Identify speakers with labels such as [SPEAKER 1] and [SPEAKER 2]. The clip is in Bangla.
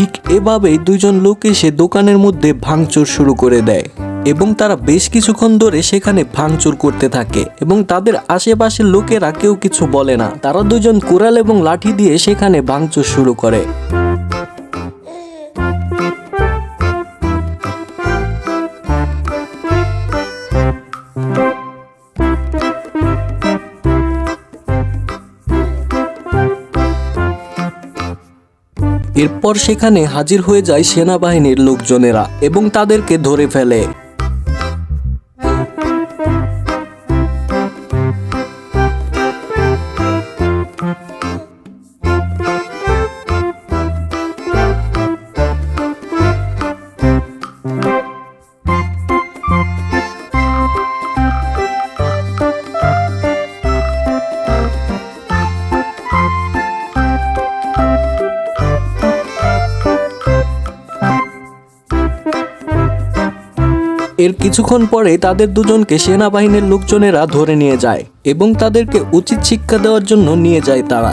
[SPEAKER 1] ঠিক এভাবেই দুজন লোক এসে দোকানের মধ্যে ভাঙচুর শুরু করে দেয় এবং তারা বেশ কিছুক্ষণ ধরে সেখানে ভাঙচুর করতে থাকে এবং তাদের আশেপাশের লোকেরা কেউ কিছু বলে না। তারা দুজন কোরাল এবং লাঠি দিয়ে সেখানে ভাঙচুর শুরু করে। এরপর সেখানে হাজির হয়ে যায় সেনাবাহিনীর লোকজনেরা এবং তাদেরকে ধরে ফেলে। এর কিছুক্ষণ পরে তাদের দুজনকে সেনাবাহিনীর লোকজনেরা ধরে নিয়ে যায় এবং তাদেরকে উচিত শিক্ষা দেওয়ার জন্য নিয়ে যায় তারা।